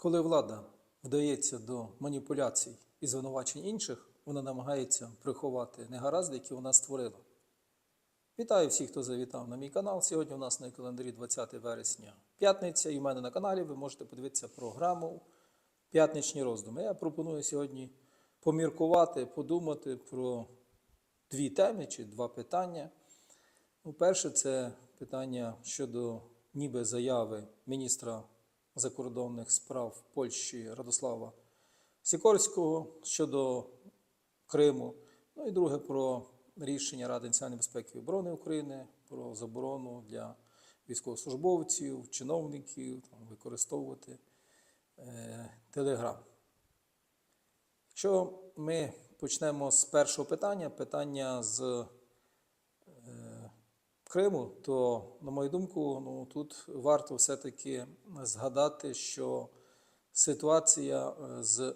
Коли влада вдається до маніпуляцій і звинувачень інших, вона намагається приховати негаразди, які вона створила. Вітаю всіх, хто завітав на мій канал. Сьогодні у нас на календарі 20 вересня п'ятниця, і в мене на каналі ви можете подивитися програму П'ятничні роздуми. Я пропоную сьогодні поміркувати, подумати про дві теми чи два питання. Ну, перше, це питання щодо ніби заяви міністра закордонних справ Польщі Радослава Сікорського щодо Криму. Ну і друге про рішення Ради національної безпеки і оборони України про заборону для військовослужбовців, чиновників там, використовувати е, Телеграм. Якщо ми почнемо з першого питання, питання з Криму, то, на мою думку, ну, тут варто все-таки згадати, що ситуація е, з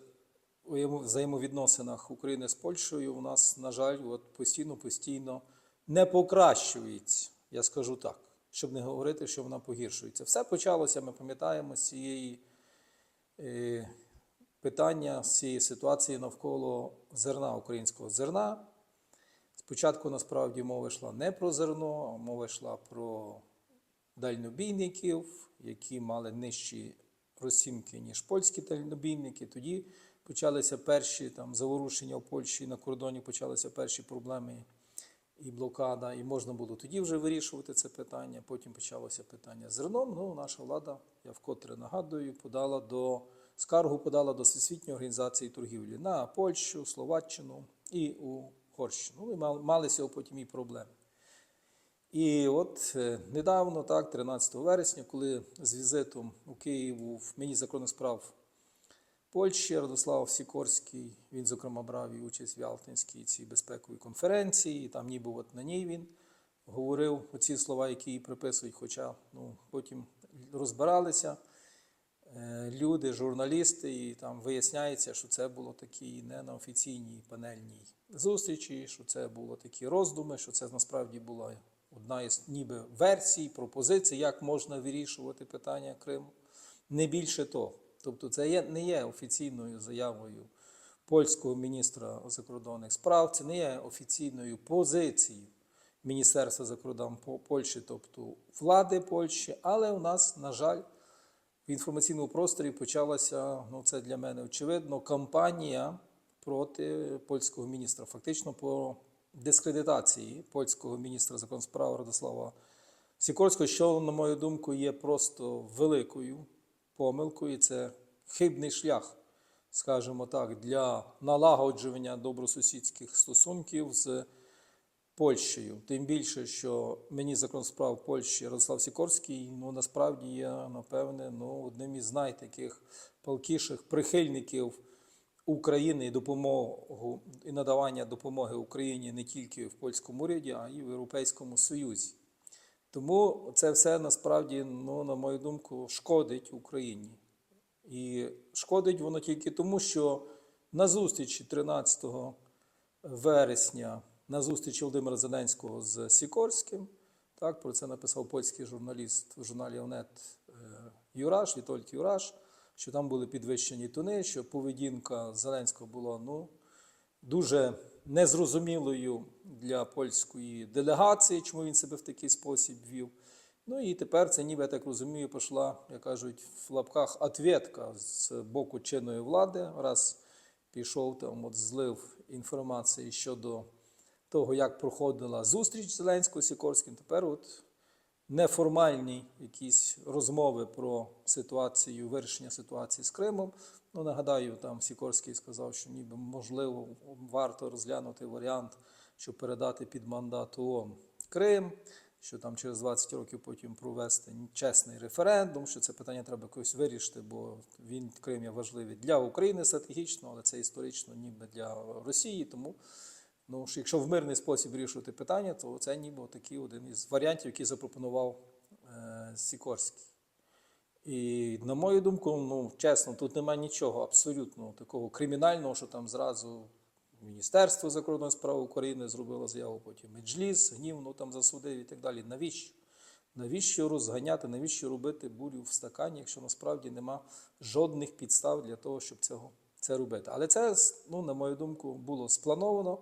у взаємовідносинах України з Польщею у нас, на жаль, от постійно-постійно не покращується. Я скажу так, щоб не говорити, що вона погіршується. Все почалося, ми пам'ятаємо, з цієї е, питання, з цієї ситуації навколо зерна, українського зерна. Спочатку насправді мова йшла не про зерно, а мова йшла про дальнобійників, які мали нижчі розцінки, ніж польські дальнобійники. Тоді почалися перші там, заворушення в Польщі на кордоні, почалися перші проблеми і блокада, і можна було тоді вже вирішувати це питання. Потім почалося питання з зерном. Ну, наша влада, я вкотре нагадую, подала до скаргу подала до Всесвітньої організації торгівлі на Польщу, Словаччину і Угорщину. Ну, і малися потім і проблеми. І от е, недавно, так, 13 вересня, коли з візитом у Київ був міністр закордонних справ Польщі Радослав Сікорський, він, зокрема, брав і участь в Ялтинській цій безпековій конференції, і там ніби от на ній він говорив оці слова, які їй приписують, хоча ну, потім розбиралися люди, журналісти, і там виясняється, що це було такі не на офіційній панельній зустрічі, що це було такі роздуми, що це насправді була одна із ніби версій, пропозицій, як можна вирішувати питання Криму. Не більше того. Тобто, це є, не є офіційною заявою польського міністра закордонних справ, це не є офіційною позицією Міністерства закордон Польщі, тобто влади Польщі, але у нас, на жаль, в інформаційному просторі почалася, ну це для мене очевидно, кампанія проти польського міністра, фактично по дискредитації польського міністра закордонних справ Радослава Сікорського, що, на мою думку, є просто великою помилкою. і Це хибний шлях, скажімо так, для налагоджування добросусідських стосунків з Польщею. Тим більше, що мені закон справ Польщі Радослав Сікорський ну, насправді є, напевне, ну, одним із найтаких палкіших прихильників України і допомогу і надавання допомоги Україні не тільки в польському уряді, а й в Європейському Союзі. Тому це все насправді, ну, на мою думку, шкодить Україні. І шкодить воно тільки тому, що на зустрічі 13 вересня, на зустрічі Володимира Зеленського з Сікорським, так, про це написав польський журналіст в журналі Онет Юраш, Вітольд Юраш, що там були підвищені тони, що поведінка Зеленського була ну, дуже незрозумілою для польської делегації, чому він себе в такий спосіб вів. Ну і тепер це, ніби я так розумію, пішла, як кажуть, в лапках ответка з боку чинної влади, раз пішов там от злив інформації щодо того, як проходила зустріч Зеленського з Сікорським. Тепер от неформальні якісь розмови про ситуацію, вирішення ситуації з Кримом. Ну, нагадаю, там Сікорський сказав, що ніби можливо варто розглянути варіант, щоб передати під мандат ООН Крим, що там через 20 років потім провести чесний референдум, що це питання треба якось вирішити, бо він Крим є важливий для України стратегічно, але це історично ніби для Росії. Тому Ну, що якщо в мирний спосіб вирішувати питання, то це ніби такий один із варіантів, який запропонував е, Сікорський. І, на мою думку, ну, чесно, тут немає нічого абсолютно такого кримінального, що там зразу Міністерство закордонних справ України зробило заяву, потім Меджліс, гнівно там засудив і так далі. Навіщо? Навіщо розганяти, навіщо робити бурю в стакані, якщо насправді нема жодних підстав для того, щоб цього, це робити. Але це, ну, на мою думку, було сплановано,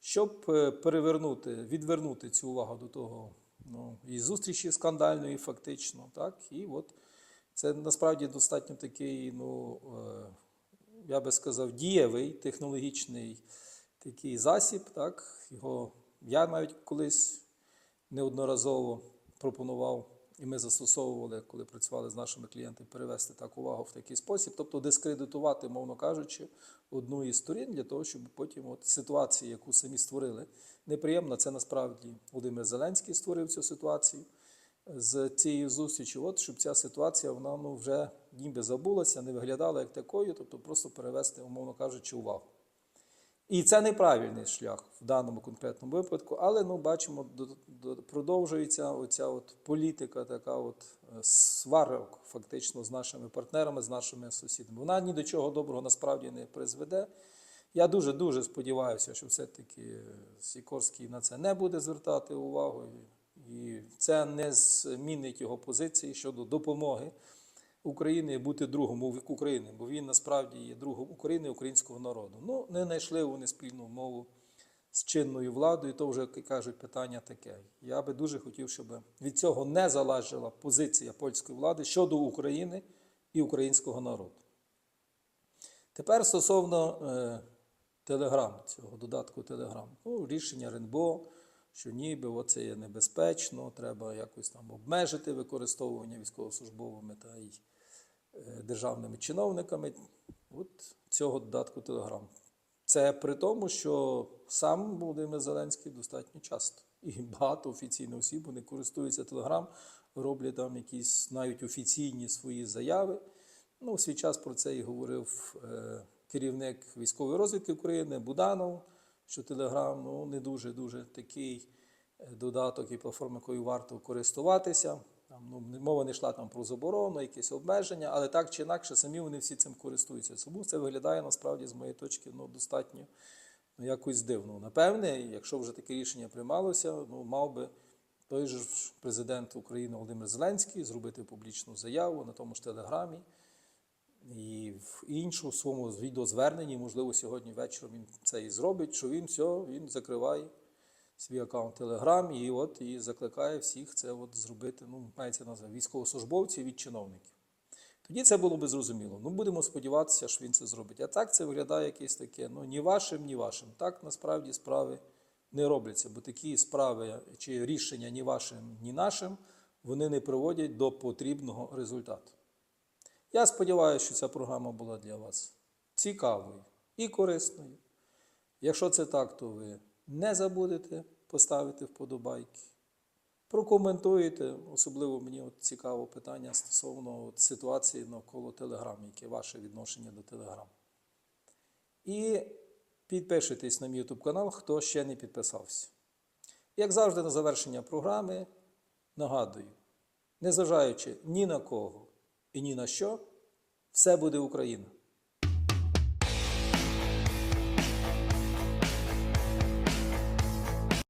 щоб е, перевернути, відвернути цю увагу до того ну, і зустрічі скандальної, фактично. Так? І от це насправді достатньо такий, ну, е, я би сказав, дієвий технологічний такий засіб. Так? Його я навіть колись неодноразово пропонував, і ми застосовували, коли працювали з нашими клієнтами, перевести так увагу в такий спосіб, тобто дискредитувати, мовно кажучи, одну із сторін для того, щоб потім от ситуацію, яку самі створили, неприємно, це насправді Володимир Зеленський створив цю ситуацію з цієї зустрічі, от щоб ця ситуація вона ну, вже ніби забулася, не виглядала як такою, тобто просто перевести, умовно кажучи, увагу. І це неправильний шлях в даному конкретному випадку, але ну, бачимо, до, до, продовжується оця от політика, така от е, сварок фактично з нашими партнерами, з нашими сусідами. Вона ні до чого доброго насправді не призведе. Я дуже-дуже сподіваюся, що все-таки Сікорський на це не буде звертати увагу, і це не змінить його позиції щодо допомоги України бути другом України, бо він насправді є другом України, українського народу. Ну, не знайшли вони спільну мову з чинною владою, то вже кажуть питання таке. Я би дуже хотів, щоб від цього не залежала позиція польської влади щодо України і українського народу. Тепер стосовно е, Телеграм, цього додатку Телеграм. Ну, рішення РНБО, що ніби оце є небезпечно, треба якось там обмежити використовування військовослужбовими та й державними чиновниками от цього додатку Телеграм. Це при тому, що сам Володимир Зеленський достатньо часто і багато офіційних осіб вони користуються Телеграм, роблять там якісь навіть офіційні свої заяви. Ну, свій час про це і говорив е, керівник військової розвідки України Буданов, що Телеграм ну, не дуже дуже такий е, додаток і платформа, якою варто користуватися. Там, ну, мова не йшла там про заборону, якісь обмеження, але так чи інакше, самі вони всі цим користуються. Тому це виглядає насправді з моєї точки ну, достатньо ну, якось дивно. Напевне, якщо вже таке рішення приймалося, ну, мав би той же президент України Володимир Зеленський зробити публічну заяву на тому ж телеграмі. І в іншому своєму відеозверненні, можливо, сьогодні вечором він це і зробить, що він все, він закриває свій аккаунт Telegram і от і закликає всіх це от зробити, ну, мається назва військовослужбовців від чиновників. Тоді це було би зрозуміло. Ну, будемо сподіватися, що він це зробить. А так це виглядає якесь таке, ну, ні вашим, ні вашим. Так насправді справи не робляться, бо такі справи чи рішення ні вашим, ні нашим, вони не приводять до потрібного результату. Я сподіваюся, що ця програма була для вас цікавою і корисною. Якщо це так, то ви не забудете поставити вподобайки. Прокоментуєте, особливо мені от цікаво питання стосовно от ситуації навколо Телеграм, яке ваше відношення до Телеграм. І підпишитесь на мій YouTube канал, хто ще не підписався. Як завжди, на завершення програми нагадую, незважаючи ні на кого і ні на що, все буде Україна.